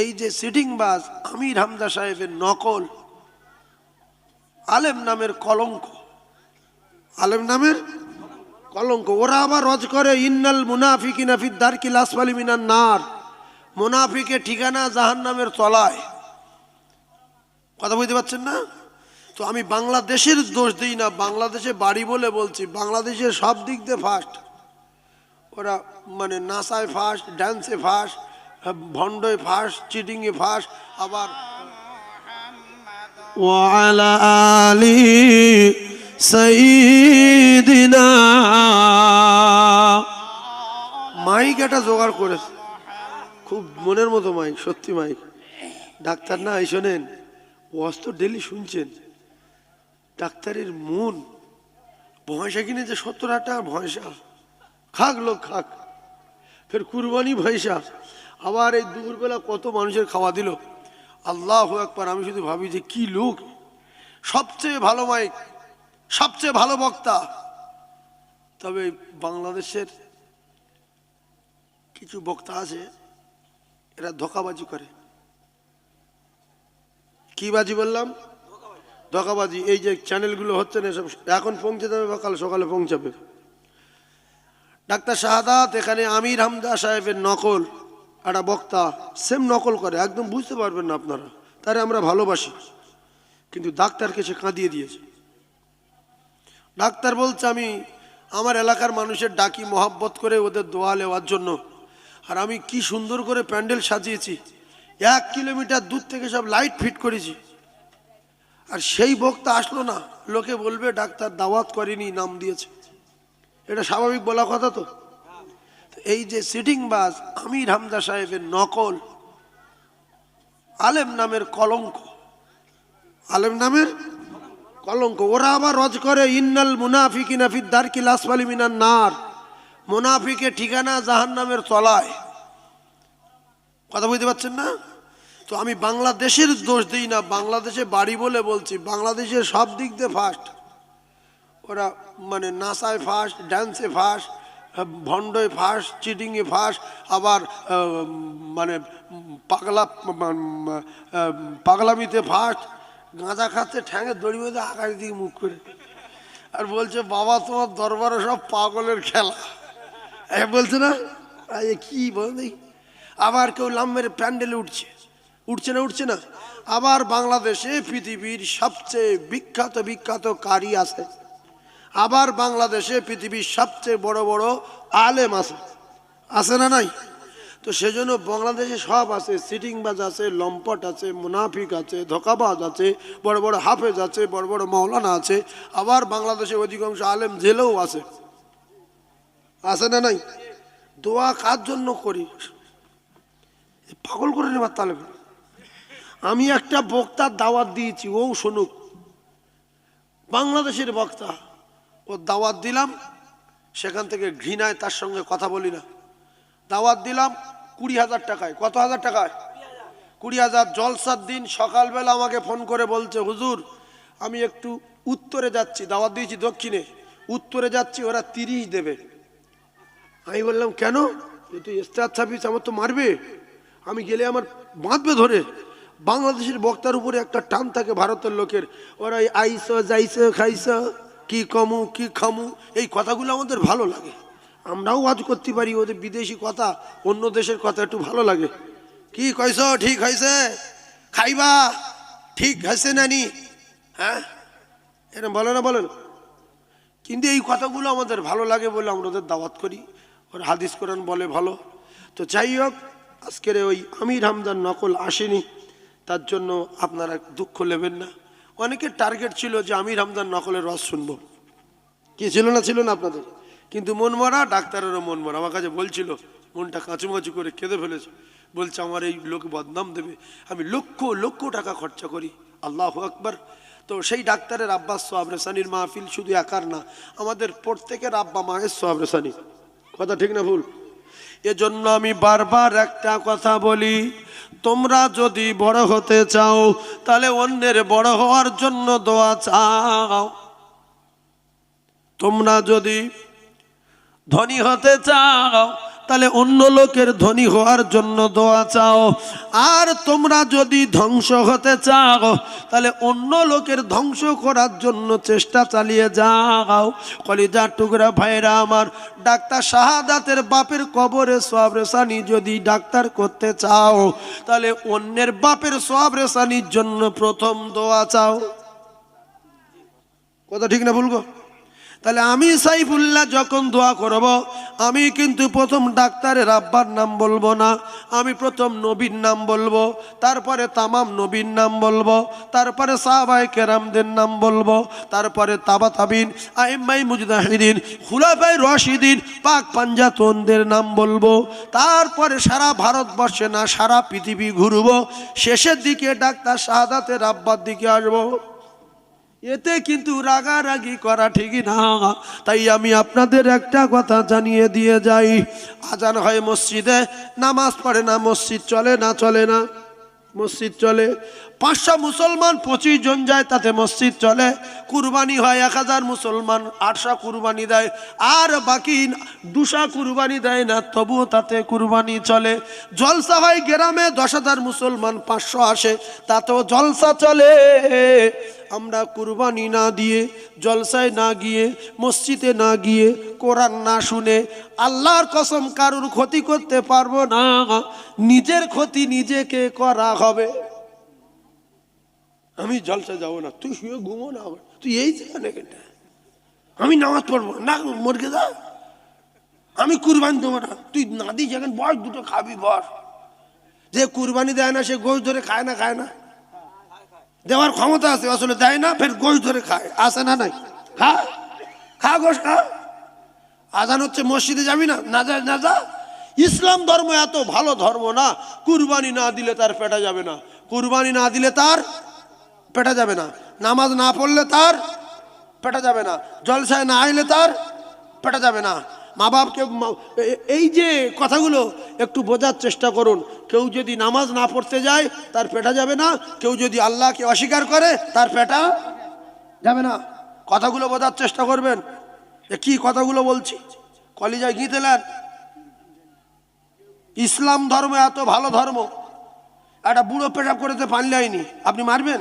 এই যে সিটিং বাস আমির হামজা সাহেবের নকল, আলেম নামের কলঙ্ক। আলেম নামের কলঙ্ক। ওরা আবার রজ করে, ইন্নাল মুনাফিকিনা ফিদ দারকিল আসফালি মিনান নার। মুনাফিকে ঠিকানা জাহান্নামের তলায়। কথা বুঝতে পারছেন না? তো আমি বাংলাদেশের দোষ দিই না, বাংলাদেশে বাড়ি বলে বলছি, বাংলাদেশের সব দিক দিয়ে ফার্স্ট ওরা মানে নাচায় ফার্স্ট ড্যান্সে ফার্স্ট হ্যাঁ, ভণ্ডয় ফাঁস চিটিংয়ে ফাঁস আবার ওয়ালা সঈদিনা মাইক একটা জোগাড় করেছে। খুব মনের মতো মাইক সত্যি মাইক। ডাক্তার না এই শোনেন ওয়াজ তো ডেলি শুনছেন। ডাক্তারের মন ভয়সা কিনেছে সত্তর হাজার টাকা ভয়সা। খাক লোক খাক। ফের কুরবানি ভয়সা। আবার এই দুপুরবেলা কত মানুষের খাওয়া দিল। আল্লাহ একবার আমি শুধু ভাবি যে কি লোক। সবচেয়ে ভালো মাইক, সবচেয়ে ভালো বক্তা। তবে বাংলাদেশের কিছু বক্তা আছে, এরা ধোকাবাজি করে। কি বাজি বললাম? ধোকাবাজি। এই যে চ্যানেলগুলো হচ্ছে না সব এখন পৌঁছে যাবে বা কাল সকালে পৌঁছাবে। ডাক্তার শাহাদাত, এখানে আমির হামদা সাহেবের নকল। একটা বক্তা সেম নকল করে, একদম বুঝতে পারবেন না আপনারা। তারে আমরা ভালোবাসি। কিন্তু ডাক্তারকে সে কাঁদিয়ে দিয়েছে। ডাক্তার বলছে, আমি, আমার এলাকার মানুষের ডাকি মহাব্বত করে ওদের দোয়া নেওয়ার জন্য। আর আমি কি সুন্দর করে প্যান্ডেল সাজিয়েছি। এক কিলোমিটার দূর থেকে সব লাইট ফিট করেছি। আর সেই বক্তা আসলো না। লোকে বলবে, ডাক্তার দাওয়াত করেনি, নাম দিয়েছে। এটা স্বাভাবিক বলা কথা তো। এই যে সিটিং বাস, আমির হামদা সাহেবের নকল, আলেম নামের কলঙ্ক। আলেম নামের কলঙ্ক। ওরা আবার রজ করে, ইন্নাল মুনাফিকিনা ফিদ দারকিল আসফালি মিনান নার। মুনাফিকে ঠিকানা জাহান্নামের তলায়। কথা বুঝতে পারছেন না? তো আমি বাংলাদেশের দোষ দিই না, বাংলাদেশে বাড়ি বলে বলছি, বাংলাদেশের সব দিক দিয়ে ফার্স্ট ওরা মানে নাচায় ফার্স্ট ড্যান্সে ফার্স্ট ভণ্ডয় ফার্স্ট চিটিংয়ে ফার্স্ট আবার মানে পাগলা পাগলামিতে ফার্স্ট গাঁজা খাচ্ছে, ঠ্যাঙে দড়ি বেঁধে আকাশ দিকে মুখ করে। আর বলছে, বাবা, তোমার দরবারে সব পাগলের খেলা। বলছে না? কি বল আবার কেউ লাম মেরে প্যান্ডেলে উঠছে। উঠছে না উঠছে না? আবার বাংলাদেশে পৃথিবীর সবচেয়ে বিখ্যাত বিখ্যাত কারি আছে। আবার বাংলাদেশে পৃথিবীর সবচেয়ে বড় বড় আলেম আছে। আছে না নাই? তো সেজন্য বাংলাদেশে সব আছে। সিটিংবাজ আছে, লম্পট আছে, মুনাফিক আছে, ধোকাবাজ আছে, বড় বড় হাফেজ আছে, বড় বড় মাওলানা আছে। আবার বাংলাদেশে অধিকাংশ আলেম জেলেও আছে। আছে না নাই? দোয়া কার জন্য করি? পাগল করে নেবার তাহলে আমি একটা বক্তার দাওয়াত দিয়েছি, ও শুনুক। বাংলাদেশের বক্তা। ও দাওয়াত দিলাম, সেখান থেকে ঘৃণায় তার সঙ্গে কথা বলি না। দাওয়াত দিলাম কুড়ি হাজার টাকায়। কত হাজার টাকায়? কুড়ি হাজার। জলসার দিন সকালবেলা আমাকে ফোন করে বলছে, হুজুর, আমি একটু উত্তরে যাচ্ছি। দাওয়াত দিয়েছি দক্ষিণে। উত্তরে যাচ্ছি, ওরা তিরিশ দেবে। আমি বললাম, কেন? তুই স্টার ছাপিস আমার তো মারবে। আমি গেলে আমার বাঁধবে ধরে। বাংলাদেশের বক্তার উপরে একটা টান থাকে ভারতের লোকের। ওরা আইস, যাইস, খাইস। কি কমু, কি খামু, এই কথাগুলো আমাদের ভালো লাগে। আমরাও আজ করতে পারি, ওদের বিদেশি কথা, অন্য দেশের কথা একটু ভালো লাগে। কি কইস ঠিক হয়েছে খাইবা? ঠিক হয়েছে নানি হ্যাঁ? এরকম বলে না বলেন কিন্তু এই কথাগুলো আমাদের ভালো লাগে বলে আমরা ওদের দাওয়াত করি। ওর হাদিস কোরআন বলে ভালো। তো যাই হোক, আজকের ওই আমির হামদার নকল আসেনি। তার জন্য আপনারা দুঃখ নেবেন না। অনেকের টার্গেট ছিল যে আমির হামদার নকলের রস শুনব। কি ছিল না ছিল না আপনাদের? কিন্তু মন মরা ডাক্তারেরও মন মরা আমার কাছে বলছিল, মনটা কাঁচুমাচু করে কেঁদে ফেলেছে। বলছে, আমার এই লোক বদনাম দেবে। আমি লক্ষ লক্ষ টাকা খরচা করি। আল্লাহ আকবার। তো সেই ডাক্তারের আব্বাস সোহাব রেসানির মাহফিল শুধু একার না, আমাদের প্রত্যেকের আব্বা মায়ের সোহাব রেসানি। কথা ঠিক না ভুল? এজন্য আমি বারবার একটা কথা বলি, তোমরা যদি বড় হতে চাও, তাহলে অন্যের বড় হওয়ার জন্য দোয়া চাও। তোমরা যদি ধনী হতে চাও তাহলে অন্য লোকের ধনী হওয়ার জন্য দোয়া চাও। আর তোমরা যদি ধ্বংস হতে চাও, তাহলে অন্য লোকের ধ্বংস করার জন্য চেষ্টা চালিয়ে যাও। কলিজার টুকরা ভাইরা আমার, ডাক্তার শাহাদাতের বাপের কবরে সব রেসানি যদি ডাক্তার করতে চাও, তাহলে অন্যের বাপের সব রেসানির জন্য প্রথম দোয়া চাও। কথা ঠিক না ভুলগো তাহলে আমি সাইফুল্লাহ যখন দোয়া করব, আমি কিন্তু প্রথম ডাক্তারের আব্বার নাম বলব না, আমি প্রথম নবীর নাম বলব, তারপরে তামাম নবীর নাম বলব, তারপরে সাহাবাই কেরামদের নাম বলব, তারপরে তাবা তাবিন আইম্মাই মুজদাহিদিন খুলাফাই রশিদিন, পাক পাঞ্জাতনদের নাম বলব, তারপরে সারা ভারতবর্ষে না, সারা পৃথিবী ঘুরবো, শেষের দিকে ডাক্তার শাহাদাতের আব্বার দিকে আসব। এতে কিন্তু রাগারাগি করা ঠিকই না। তাই আমি আপনাদের একটা কথা জানিয়ে দিয়ে যাই। আজান হয় মসজিদে, নামাজ পড়ে না, মসজিদ চলে না চলে না। মসজিদ চলে। পাঁচশো মুসলমান, পঁচিশ জন যায়, তাতে মসজিদ চলে। কুরবানি হয় এক হাজার মুসলমান, আটশো কুরবানি দেয়। আর বাকি দুশা কুরবানি দেয় না, তবুও তাতে কুরবানি চলে। জলসা হয় গ্রামে, দশ হাজার মুসলমান, পাঁচশো আসে, তাতেও জলসা চলে। আমরা কুরবানি না দিয়ে, জলসায় না গিয়ে, মসজিদে না গিয়ে কোরআন না শুনে আল্লাহর কসম কারুর ক্ষতি করতে পারব না। নিজের ক্ষতি নিজেকে করা হবে। আমি জলসা যাব না। তুই শুয়ে ঘুমো না তুই এই যেখানে কেটে আমি নামাজ পড়ব না। মরকে যা আমি কুরবানি দেবো না। তুই না দিস এখন বস, দুটো খাবি, বস। যে কুরবানি দেয় না, সে গোশ ধরে খায় না খায় না। দেওয়ার ক্ষমতা আছে, আসলে দেয় না, ফের গোশ ধরে খায়। আসে না নাই? খা। খা গোশ, খা। আজান হচ্ছে, মসজিদে যাবি না? না যা না যা। ইসলাম ধর্ম এত ভালো ধর্ম না। কুরবানি না দিলে তার পেটা যাবে না। কুরবানি না দিলে তার পেটা যাবে না। নামাজ না পড়লে তার পেটা যাবে না। জলসায় না আইলে তার পেটা যাবে না। মা বাপকে এই যে কথাগুলো একটু বোঝার চেষ্টা করুন। কেউ যদি নামাজ না পড়তে যায়, তার পেটা যাবে না। কেউ যদি আল্লাহকে অস্বীকার করে, তার পেটা যাবে না। কথাগুলো বোঝার চেষ্টা করবেন। কি কথাগুলো বলছি? কলিজায় গীত এলেন ইসলাম ধর্ম এত ভালো ধর্ম, একটা বুড়ো পেশাব করেতে পানি আপনি মারবেন?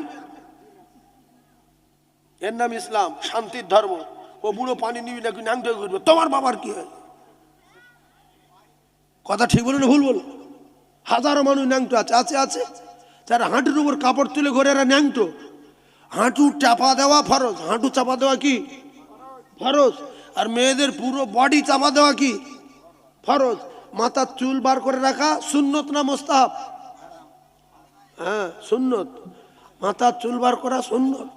এর নাম ইসলাম, শান্তির ধর্ম। ও বুড়ো পানি নিবি নাকি ন্যাংটো করবে তোমার বাবার কি হয়? কথা ঠিক বলো না, ভুল বলো? হাজারো মানুষ ন্যাংটো আছে আছে আছে। তার হাঁটুর উপর কাপড় তুলে ঘরে, এরা ন্যাংটো। হাঁটু চাপা দেওয়া ফরজ। হাঁটু চাপা দেওয়া কি? ফরজ। আর মেয়েদের পুরো বডি চাপা দেওয়া কি? ফরজ। মাথার চুল বার করে রাখা সুন্নত না মোস্তাহাব? হ্যাঁ সুন্নত। মাথার চুল বার করা সুন্নত।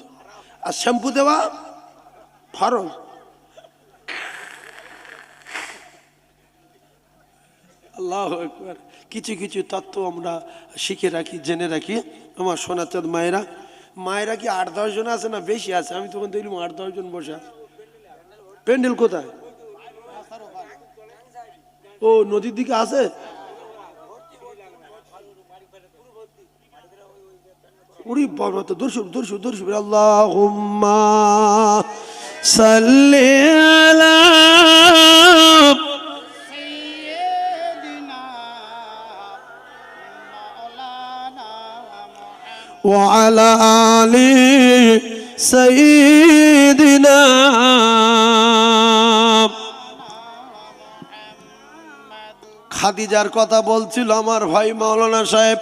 আর শ্যাম্পু দেওয়া ফরজ। আল্লাহ একবার কিছু কিছু তত্ত্ব আমরা শিখে রাখি, জেনে রাখি। আমার সোনাচাঁদ মায়েরা মায়েরা কি আট দশ জন আছে না বেশি আছে? আমি তখন দেখলাম আট দশ জন বসে প্যান্ডেল কোথায়? ও, নদীর দিকে আছে? উড়ি বাবা তো দর্শক দর্শক দর্শক আল্লাহুম্মা সাল্লি আলা سيدنا مولانا محمد وعلى آل سيدنا খাদিজার কথা বলছিল আমার ভাই মাওলানা সাহেব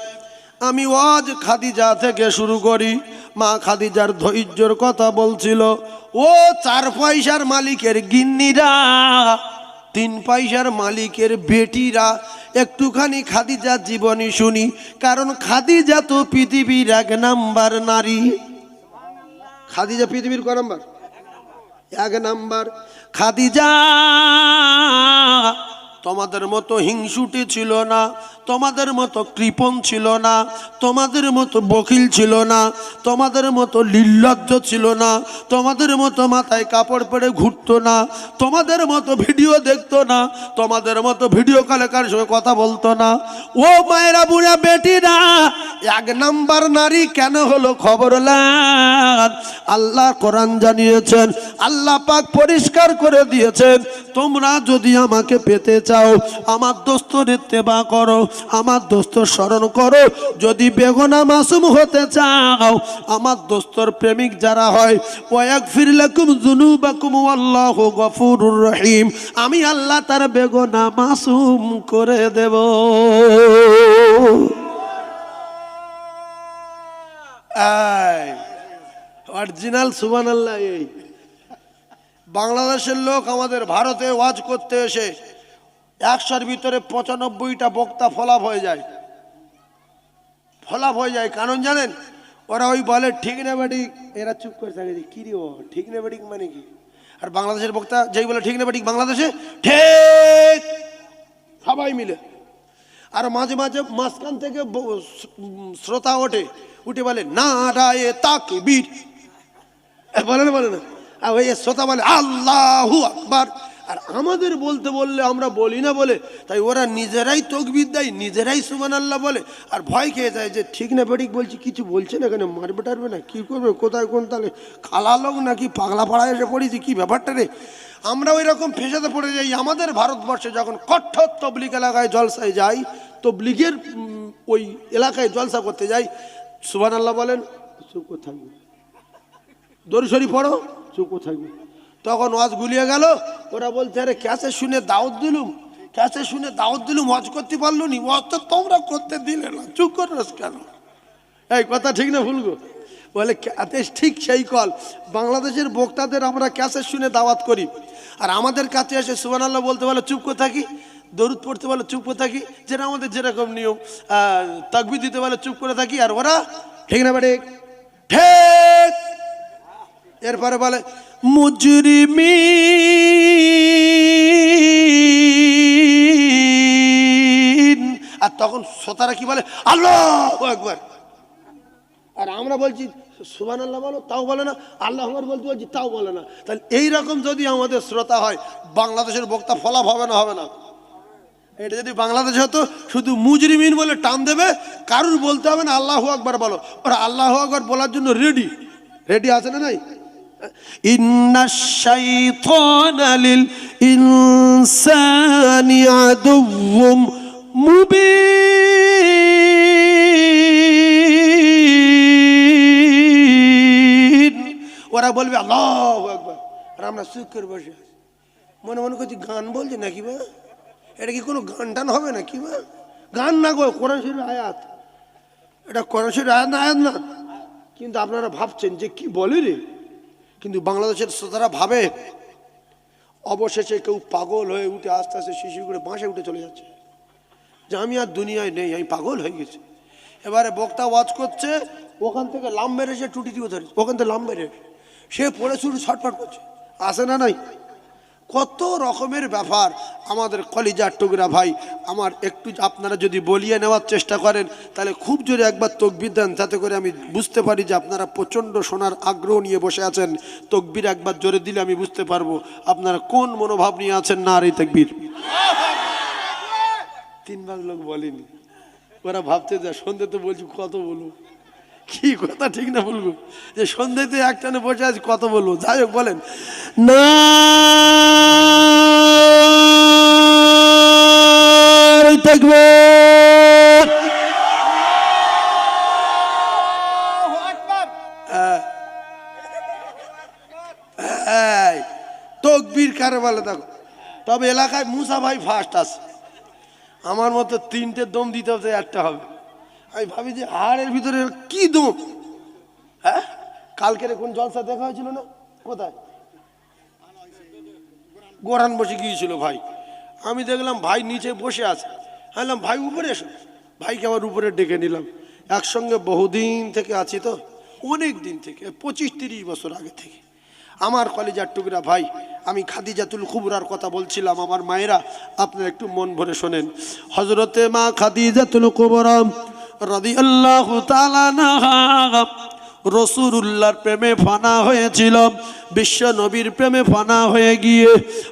আমি ওয়াজ খাদিজা থেকে শুরু করি। মা খাদিজার ধৈর্যর কথা বলছিল, ও চার পয়সার মালিকের গিন্নিরা, তিন পয়সার মালিকের বেটিরা, একটুখানি খাদিজার জীবনী শুনি, কারণ খাদিজা তো পৃথিবীর এক নাম্বার নারী। খাদিজা পৃথিবীর ক নাম্বার? এক নাম্বার। খাদিজা তোমাদের মতো হিংসুটি ছিল না, তোমাদের মতো কৃপণ ছিল না, তোমাদের মতো বকিল ছিল না, তোমাদের মতো নির্লজ্জ ছিল না, তোমাদের মতো মাথায় কাপড় পরে ঘুরতো না, তোমাদের মতো ভিডিও দেখতো না, তোমাদের মতো ভিডিও কলে কার সঙ্গে কথা বলতো না। ও মায়েরা বুড়া বেটিরা, এক নাম্বার নারী কেন হলো খবর আল্লাহ কোরআন জানিয়েছেন, আল্লাহ পাক পরিষ্কার করে দিয়েছেন, তোমরা যদি আমাকে পেতে চাও চাও, আমার দোস্তর ইত্তেবা করো, আমার দোস্ত স্মরণ করো, যদি বেগনা মাসুম হতে চাও, আমার দোস্তর প্রেমিক যারা হয় ওয়াক ফিরলাকুম জুনুবাকুম আল্লাহ গফুরুর রহিম, আমি আল্লাহ তার বেগনা মাসুম করে দেব। অরিজিনাল সুবান আল্লাহ এই। বাংলাদেশের লোক আমাদের ভারতে ওয়াজ করতে এসে একশোর ভিতরে পঁচানব্বইটা বক্তা ফলাপ হয়ে যায়। ফলাপ হয়ে যায়। কারণ জানেন ওরা ওই বলে ঠিক না বেঠিক এরা চুপ করে থাকে যে, কী রে ও ঠিক না বেঠিক মানে কি? আর বাংলাদেশের বক্তা যেই বলে ঠিক না বেঠিক বাংলাদেশে? ঠিক সবাই মিলে। আর মাঝে মাঝে মাঝখান থেকে শ্রোতা ওঠে উঠে বলে না রায়ে তাকে বীর বলে না বলে না। আর ওই শ্রোতা বলে আল্লাহু আকবার। আর আমাদের বলতে বললে আমরা বলি না বলে, তাই ওরা নিজেরাই তকবির দেয়, নিজেরাই সুমান আল্লাহ বলে, আর ভয় খেয়ে যায় যে ঠিক না বেঠিক বলছি, কিছু বলছে না এখানে মারবে টারবে না, কী করবে, কোথায়, কোন তাহলে খালা লোক নাকি পাগলা পাড়ায় এসে পড়েছি, কী ব্যাপারটা রে? আমরা ওই রকম ফেসাতে পড়ে যাই, আমাদের ভারতবর্ষে যখন কঠোর তবলিক এলাকায় জলসায় যাই, তবলিগের ওই এলাকায় জলসা করতে যাই সুবান আল্লাহ বলেন, চুপ থাকবে দড়ি পড়ো, চুপ থাকবে তখন ওয়াজ গুলিয়ে গেল ওরা বলছে, আরে ক্যাসে শুনে দাওয়াত দিলুম, ক্যাসে শুনে দাওয়াত দিলুম, ওয়াজ করতে পারল নি, ওয়াজ তো তোমরা করতে দিলে না, চুপ করে কেন? এই কথা ঠিক না ভুল গো? বলে ঠিক সেই কল, বাংলাদেশের বক্তাদের আমরা ক্যাসে শুনে দাওয়াত করি। আর আমাদের কাছে এসে সুবান আল্লাহ বলতে বলে, চুপ করে থাকি, দরুদ পড়তে বলে, চুপ করে থাকি, যেটা আমাদের যেরকম নিয়ম তাকবি দিতে বলে, চুপ করে থাকি। আর ওরা, ঠিক না বাড়ি ঠিক এরপরে বলে, মুজরিমি, আর তখন শ্রোতারা কি বলে, আল্লাহ একবার আর আমরা বলছি সুবান আল্লাহ বলো, তাও বলে না। আল্লাহ আমার বলতে বলছি, তাও বলে না। তাহলে এইরকম যদি আমাদের শ্রোতা হয়, বাংলাদেশের বক্তা ফলাপ হবে না হবে না। এটা যদি বাংলাদেশ হতো, শুধু মুজরিমিন বলে টান দেবে, কারুর বলতে হবে না, আল্লাহ আকবার বলো। ওরা আল্লাহ আকবার বলার জন্য রেডি রেডি আছে না নাই? শাইতানা লিল ইনসানি আদুউম মুবিন ওরা বলবে, আল্লাহ একবার আর আমরা চুপ করে বসে আছি। মনে মনে করছি, গান বলছে নাকি বা? এটা কি কোনো গান টান হবে নাকি বা? গান না গো কোরআন শরীফ আয়াত। এটা কোরআন শরীফ আয়াত না আয়াত না। কিন্তু আপনারা ভাবছেন যে কি বলে রে? কিন্তু বাংলাদেশের শ্রোতারা ভাবে, অবশেষে কেউ পাগল হয়ে উঠে আস্তে আস্তে শিশু করে বাঁশে উঠে চলে যাচ্ছে। যে আমি আর দুনিয়ায় নেই, আমি পাগল হয়ে গেছি। এবারে বক্তা ওয়াজ করছে, ওখান থেকে লাম সে টুটি দিয়ে ধরে ওখান থেকে লাম সে পড়ে শুরু ছটফট করছে। আসে না নাই? কত রকমের ব্যাপার আমাদের কলিজার টুকরা ভাই। আমার একটু আপনারা যদি বলিয়ে নেওয়ার চেষ্টা করেন, তাহলে খুব জোরে একবার তকবির দেন, যাতে করে আমি বুঝতে পারি যে আপনারা প্রচণ্ড শোনার আগ্রহ নিয়ে বসে আছেন। তকবির একবার জোরে দিলে আমি বুঝতে পারব আপনারা কোন মনোভাব নিয়ে আছেন না আর এই তকবির। তিন ভাগ লোক বলেনি। ওরা ভাবতে যা সন্ধ্যে তো বলছি কত বলব। কি কথা ঠিক না বলব? যে সন্ধ্যেতে একটানে বসে আছি কত বলব? যাই হোক বলেন। না থাকবে দেখো তবে এলাকায় মুসা ভাই ফার্স্ট আছে। আমার মতো তিনটে দম দিতে হবে, একটা হবে। আমি ভাবি যে হাড়ের ভিতরে কি দম? হ্যাঁ? কালকের কোন জলসা দেখা হয়েছিল না? কোথায়? গোরান বসে গিয়েছিল ভাই। আমি দেখলাম ভাই নিচে বসে আছে। বললাম ভাই, উপরে এসো। ভাইকে আবার উপরে ডেকে নিলাম। একসঙ্গে বহুদিন থেকে আছি তো, অনেক দিন থেকে, পঁচিশ তিরিশ বছর আগে থেকে। আমার কলেজার টুকরা, ভাই, আমি খাদিজাতুল কুবরার কথা বলছিলাম, আমার মায়েরা, আপনারা একটু মন ভরে শোনেন। হজরতে মা খাদিজাতুল কুবরাম তাআলা নাহা রসুরুল্লাহর প্রেমে ফানা হয়েছিল বিশ্ব নবীর প্রেমে ফানা হয়ে গিয়ে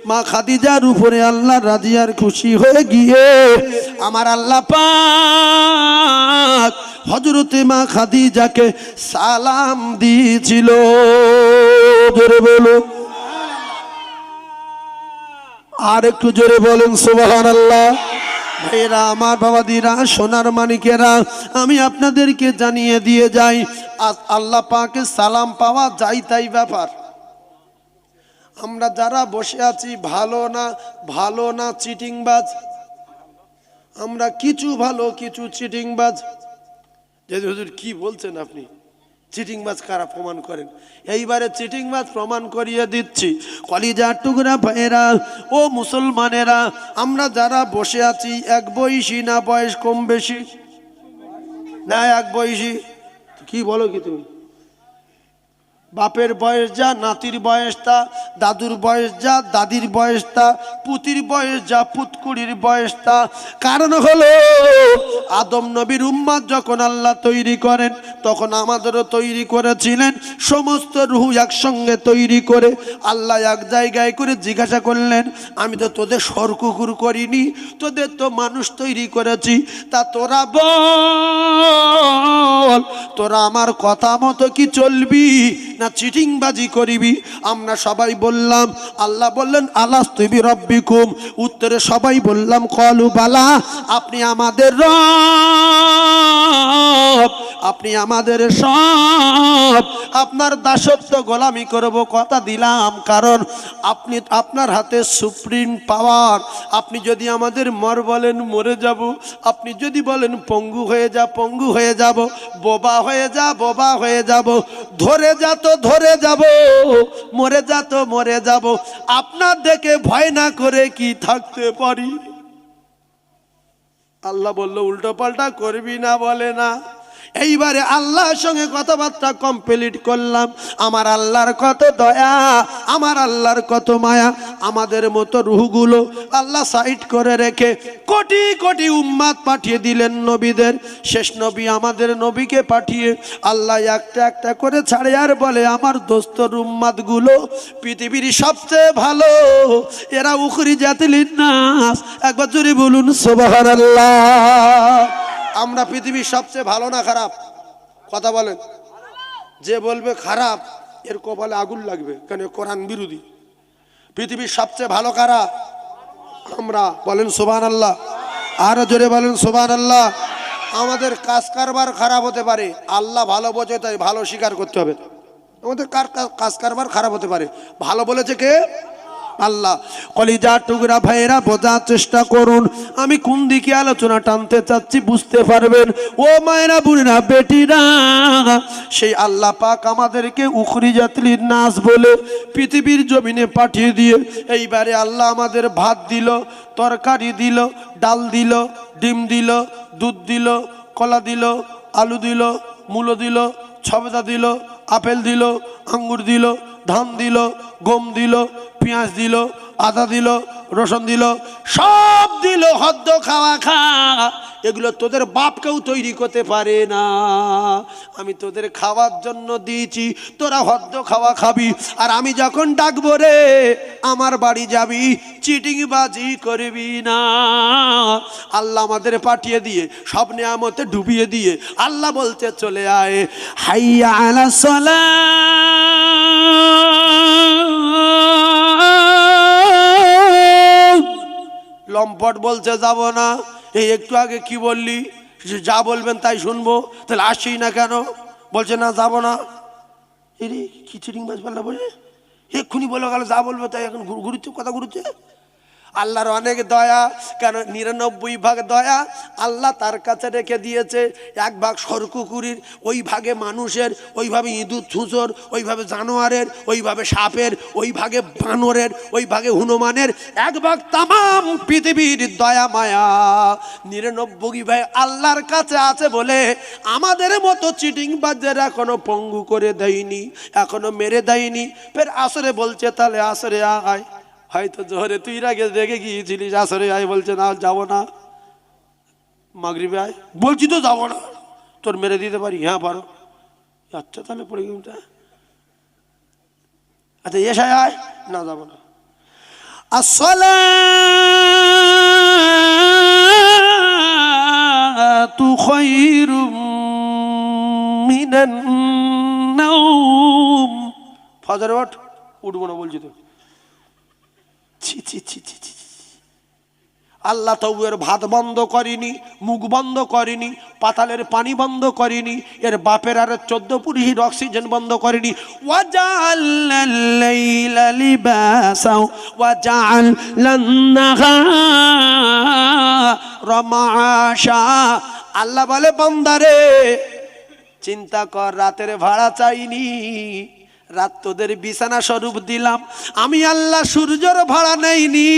মা খাদিজার উপরে আল্লাহ রাজিয়ার খুশি হয়ে গিয়ে আমার আল্লাহ পাক হজরতে মা খাদিজাকে সালাম দিয়েছিল। জোরে বলো আর একটু জোরে বলেন সুবাহান আল্লাহ ভাইয়েরা, আমার বাবাদিরা, সোনার মানিকেরা, আমি আপনাদেরকে জানিয়ে দিয়ে যাই, আজ আল্লাহ পাকে সালাম পাওয়া যাই তাই ব্যাপার। আমরা যারা বসে আছি, ভালো না ভালো না চিটিংবাজ? আমরা কিছু ভালো, কিছু চিটিংবাজ? যে হুজুর, কি বলছেন আপনি? চিটিংবাজ কারা প্রমাণ করেন? এইবারে চিটিংবাজ প্রমাণ করিয়ে দিচ্ছি। কলিজার টুকরা ভাইয়েরা, ও মুসলমানেরা, আমরা যারা বসে আছি, এক বয়সী না বয়স কম বেশি? না এক বয়সী? কি বলো কি তুমি? বাপের বয়স যা, নাতির বয়স তা, দাদুর বয়স যা, দাদির বয়স তা, পুতির বয়স যা, পুতকুড়ির বয়স তা। কারণ হলো, আদম নবীর উম্মাদ যখন আল্লাহ তৈরি করেন, তখন আমাদেরও তৈরি করেছিলেন। সমস্ত রুহু একসঙ্গে তৈরি করে আল্লাহ এক জায়গায় করে জিজ্ঞাসা করলেন, আমি তো তোদের সরকুকুর করিনি, তোদের তো মানুষ তৈরি করেছি। তা তোরা বল, তোরা আমার কথা মতো কি চলবি? না চিটিংবাজি করিবি? আমরা সবাই বললাম, আল্লাহ বললেন আলাস তুবি রব্বিকুম উত্তরে সবাই বললাম, কলু বালা, আপনি আমাদের রব, আপনি আমাদের সব। আপনার দাসত্ব গোলামি করব, কথা দিলাম, কারণ আপনি, আপনার হাতে সুপ্রিম পাওয়ার। আপনি যদি আমাদের মর বলেন, মরে যাব। আপনি যদি বলেন, পঙ্গু হয়ে যা, পঙ্গু হয়ে যাব, বোবা হয়ে যা, বোবা হয়ে যাব। ধরে যা তো ধরে যাব, মরে যা তো মরে যাব। আপনার দেখে ভয় না করে কি থাকতে পারি? আল্লাহ বলল উল্টো পাল্টা করবি না বলে না। এইবারে আল্লাহর সঙ্গে কথাবার্তা কমপ্লিট করলাম। আমার আল্লাহর কত দয়া, আমার আল্লাহর কত মায়া, আমাদের মতো রুহগুলো আল্লাহ সাইড করে রেখে কোটি কোটি উম্মাদ পাঠিয়ে দিলেন নবীদের। শেষ নবী আমাদের নবীকে পাঠিয়ে আল্লাহ একটা একটা করে ছাড়ে আর বলে, আমার দোস্তর উম্মাদগুলো পৃথিবীর সবচেয়ে ভালো, এরা উখরি জাতিলিন নাস। একবার জোরে বলুন সোবাহার আল্লাহ আমরা পৃথিবীর সবচেয়ে ভালো না খারাপ? কথা বলেন। যে বলবে খারাপ, এর কপালে আগুন লাগবে, কেন? কোরআন বিরোধী। পৃথিবীর সবচেয়ে ভালো কারা? আমরা। বলেন সোবান আল্লাহ আরও জোরে বলেন সোবান আল্লাহ আমাদের কাজ কারবার খারাপ হতে পারে। আল্লাহ ভালো বোঝে, তাই ভালো স্বীকার করতে হবে। আমাদের কার- কাজ কারবার খারাপ হতে পারে? ভালো বলেছে কে? আল্লাহ। কলিজা টুকরা ভাইয়েরা, বোঝার চেষ্টা করুন। আমি কোন দিকে আলোচনা টানতে চাচ্ছি বুঝতে পারবেন? ও মায়েরা বুড়িরা বেটিরা, সেই আল্লাহ পাক আমাদেরকে উখরি জাতির নাচ বলে পৃথিবীর জমিনে পাঠিয়ে দিয়ে এইবারে আল্লাহ আমাদের ভাত দিল, তরকারি দিল, ডাল দিল, ডিম দিল, দুধ দিল, কলা দিল, আলু দিল, মূলো দিল, ছবেদা দিল, আপেল দিল, আঙ্গুর দিল ধান দিল, গম দিল, পেঁয়াজ দিল, আদা দিল, রসুন দিল, সব দিল, হদ্দ খাওয়া খা। এগুলো তোদের বাপকেও তৈরি করতে পারে না। আমি তোদের খাওয়ার জন্য দিয়েছি, তোরা হদ্দ খাওয়া খাবি। আর আমি যখন ডাকবো রে, আমার বাড়ি যাবি চিটিং বাজি করবি না। আল্লাহ আমাদের পাঠিয়ে দিয়ে, সব নেয়ামতে ডুবিয়ে দিয়ে, আল্লাহ বলতে চলে আয়, হাইয়া আলা সালাম লম্পট বলছে যাব না। এই একটু আগে কি বললি? যে বলবেন তাই শুনব। তাহলে আসছি না কেন? বলছে, না, যাব না। এরে, কি চিটিং মাছ পাল্লা বলে? এক্ষুনি বলে গেল, যা বলবে তাই এখন ঘুর- ঘুরছে কথা ঘুরছে আল্লাহর অনেক দয়া, কেন নিরানব্বই ভাগ দয়া আল্লাহ তার কাছে রেখে দিয়েছে। এক ভাগ সরকুকুরির, ওই ভাগে মানুষের ওইভাবে ইঁদুর ছুঁচোর ওইভাবে জানোয়ারের ওইভাবে সাপের, ওই ভাগে বানরের, ওই ভাগে হনুমানের, এক ভাগ তামাম পৃথিবীর দয়া মায়া। নিরানব্বই ভাই আল্লাহর কাছে আছে বলে আমাদের মতো চিটিং বাজের এখনও পঙ্গু করে দেয়নি, এখনও মেরে দেয়নি। ফের আসরে বলছে, তাহলে আসরে আয়। হয়তো জোহরে তুই রাগে দেখে গিয়েছিলিস, আসরে আয় বলছে, না, যাব না। মাগরিবে আয়। বলছি তো যাব না। তোর মেরে দিতে পারি? হ্যাঁ পারো। আচ্ছা তাহলে পড়ে গেমটা আচ্ছা এসায় আয়। না, যাব না। আসসালাতু খায়রুম মিনান নাওম। ফজর ওঠ, উঠবো না বলছি তো। ছি আল্লাহ তবুয়ের ভাত বন্ধ করিনি, মুখ বন্ধ করিনি, পাতালের পানি বন্ধ করিনি, এর বাপের আর চোদ্দ পুরুষের অক্সিজেন বন্ধ করিনি। আল্লাহ বলে বন্দারে চিন্তা কর, রাতের ভাড়া চাইনি। রাত তোদের বিছানা স্বরূপ দিলাম। আমি আল্লাহ সূর্যর ভাড়া নেইনি।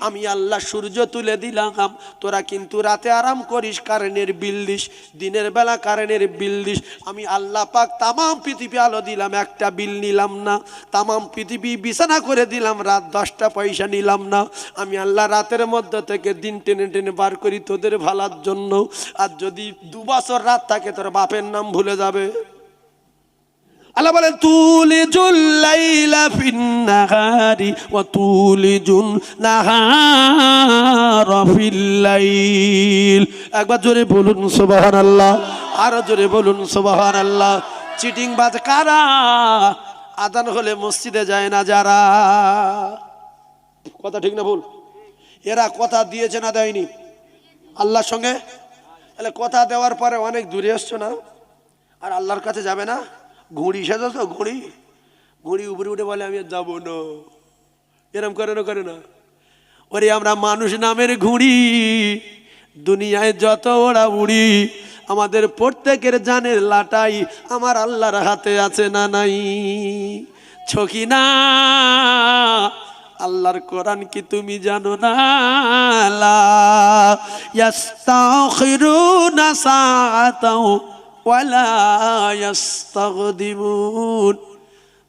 আমি আল্লাহ সূর্য তুলে দিলাম। তোরা কিন্তু রাতে আরাম করিস কারেন্টের বিল দিস, দিনের বেলা কারেন্টের বিল দিস। আমি আল্লাহ পাক তামাম পৃথিবী আলো দিলাম, একটা বিল নিলাম না। তামাম পৃথিবী বিছানা করে দিলাম, রাত দশটা পয়সা নিলাম না। আমি আল্লাহ রাতের মধ্যে থেকে দিন টেনে টেনে বার করি তোদের ভালার জন্য। আর যদি দু বছর রাত থাকে, তোর বাপের নাম ভুলে যাবে। আল্লাহ বলেন তুলি জুল্লাইলা ফিন্নাহারি ও তুলি জুন নাহার ফিল্লাইল একবার জোরে বলুন সুবাহান আল্লাহ আরও জোরে বলুন সুবাহান আল্লাহ চিটিং বাজ কারা? আদান হলে মসজিদে যায় না যারা? কথা ঠিক না ভুল? এরা কথা দিয়েছে না দেয়নি? আল্লাহর সঙ্গে? তাহলে কথা দেওয়ার পরে অনেক দূরে এসছো না? আর আল্লাহর কাছে যাবে না? ঘুড়ি, সেজো তো ঘুড়ি। ঘুড়ি উপরে উঠে বলে, আমি যাব না। এরম করে না করে না। ওরে, আমরা মানুষ নামের ঘুড়ি, দুনিয়ায় যত ওরা উড়ি, আমাদের প্রত্যেকের জানের লাটাই আমার আল্লাহর হাতে আছে না নাই? ছকি না, আল্লাহর কোরআন কি তুমি জানো না? লা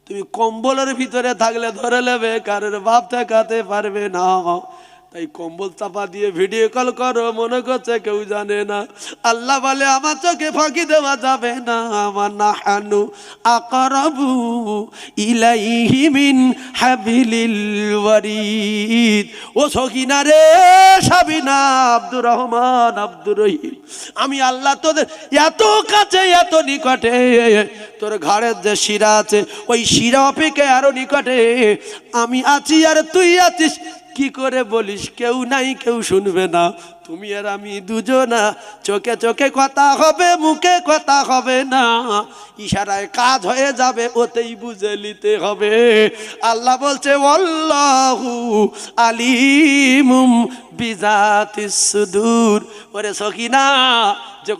তুমি কম্বলের ভিতরে থাকলে ধরে নেবে কারোর ভাব ঠেকাতে পারবে না। তাই কম্বল চাপা দিয়ে ভিডিও কল করো, মনে করছে কেউ জানে না। আল্লাহ বলে, আমার চোখে ফাঁকি দেওয়া যাবে না। আমার না হানু আকরাবু ইলাইহি মিন হাবিলিল ওয়ারিদ। ও সকিনা রে, সাবিনা আব্দুর রহমান আব্দুর রহিম, আমি আল্লাহ তোদের এত কাছে, এত নিকটে, তোর ঘাড়ের যে শিরা আছে, ওই শিরা অপেক্ষা আরও নিকটে, আমি আছি আর তুই আছিস কি করে বলিস? কেউ নাই, কেউ শুনবে না। তুমি আর আমি দুজনা, চোখে চোখে কথা হবে, মুখে কথা হবে না। ইশারায় কাজ হয়ে যাবে, ওতেই বুঝে নিতে হবে। আল্লাহ বলছে অল্লাহু আলিমুম বিজাতিস সুদূর। ওরে সকিনা যে